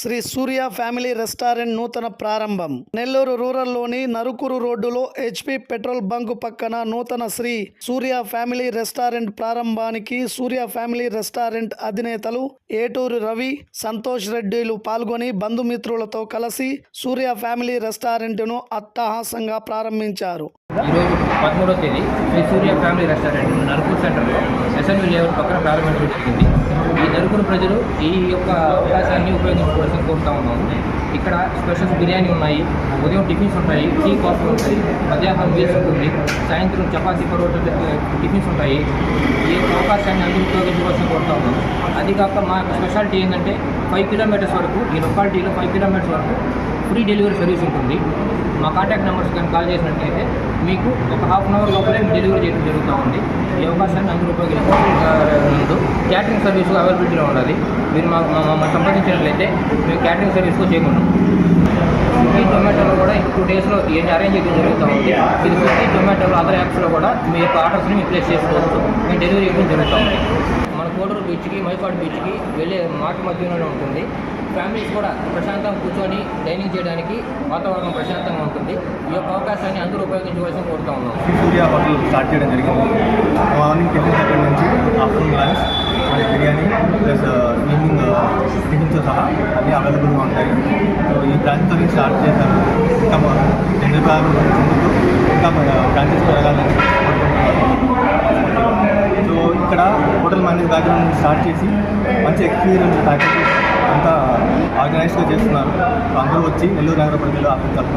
Shri Surya family restaurant నూతన ప్రారంభం. నెల్లూరు రూరల్లోని నరుకురు రోడ్డులో హెచ్పి పెట్రోల్ బంక్ పక్కన నూతన శ్రీ సూర్య ఫ్యామిలీ రెస్టారెంట్ ప్రారంభానికి సూర్య ఫ్యామిలీ రెస్టారెంట్ అధినేతలు ఏటూరు రవి సంతోష్ రెడ్డిలు పాల్గొని బంధుమిత్రులతో కలిసి సూర్య ఫ్యామిలీ రెస్టారెంట్ను అట్టహాసంగా ప్రారంభించారు. ఈరోజు పదమూడవ తేదీ శ్రీ సూర్య ఫ్యామిలీ రెస్టారెంట్ నరుకూరు సెంటర్లో ఎస్ఎన్వి లేవర్ పక్కన ప్రారంభించడం జరిగింది ఈ నరుకూరు ప్రజలు ఈ యొక్క అవకాశాన్ని ఉపయోగించుకోవాల్సి కోరుతా ఉన్నాము. ఇక్కడ స్పెషల్స్ బిర్యానీ ఉన్నాయి ఉదయం టిఫిన్స్ ఉంటాయి టీ కాఫీ ఉంటాయి మధ్యాహ్నం మీల్స్ ఉంటుంది సాయంత్రం చపాతీ పరోటా టిఫిన్స్ ఉంటాయి. ఈ యొక్క అవకాశాన్ని అందరూ ఉపయోగించుకోవాల్సి కోరుతా ఉన్నాము. అది కాక మా స్పెషాలిటీ ఏంటంటే ఫైవ్ కిలోమీటర్స్ వరకు ఈ లొకాలిటీలో ఫైవ్ కిలోమీటర్స్ వరకు ఫ్రీ డెలివరీ సర్వీస్ ఉంటుంది. మా కాంటాక్ట్ నెంబర్స్ కానీ కాల్ చేసినట్టయితే మీకు ఒక హాఫ్ అన్ అవర్ లోపలే డెలివరీ చేయడం జరుగుతూ ఉంది. ఈ అవకాశాన్ని అందరూ ఉపయోగించుకుంటూ క్యాటరింగ్ సర్వీస్ అవైలబిలిటీలో ఉన్నది మీరు మా మమ్మల్ని సంప్రదించినట్లయితే మేము క్యాటరింగ్ సర్వీస్ చేయకుండా స్విగ్గీ జొమాటోలో కూడా టూ డేస్లో ఏం అరేంజ్ చేయడం జరుగుతూ ఉంది. ఇది స్విగ్గీ జొమాటోలో అదర్ యాప్స్లో కూడా మీ యొక్క ఆర్డర్స్ని మీరు ప్లేస్ చేసుకోవచ్చు. మేము డెలివరీ చేయడం జరుగుతూ ఉంది. కోడూరు బీచ్కి మైపాడు బీచ్కి వెళ్ళే మాట మధ్యలోనే ఉంటుంది. ఫ్యామిలీస్ కూడా ప్రశాంతంగా కూర్చొని డైనింగ్ చేయడానికి వాతావరణం ప్రశాంతంగా ఉంటుంది. ఈ యొక్క అవకాశాన్ని అందరూ ఉపయోగించవలసి కోరుతా ఉన్నాం. శ్రీ సూర్య హోటల్ స్టార్ట్ చేయడం జరిగింది. మార్నింగ్ టిఫిన్ సెకండ్ నుంచి afternoon lunch and biryani plus evening టిఫిన్తో సహా అన్నీ అవైలబుల్గా ఉంటాయి. సో ఈ బ్రాంచ్తో స్టార్ట్ చేశాను ఇంకా మా ఇంకా హోటల్ బ్యాక్గ్రౌండ్ స్టార్ట్ చేసి మంచి ఎక్స్పీరియన్స్ ప్యాకేజ్ అంతా ఆర్గనైజ్గా చేస్తున్నారు. అందరూ వచ్చి నెల్లూరు నగర ప్రజలు ఆశించాలి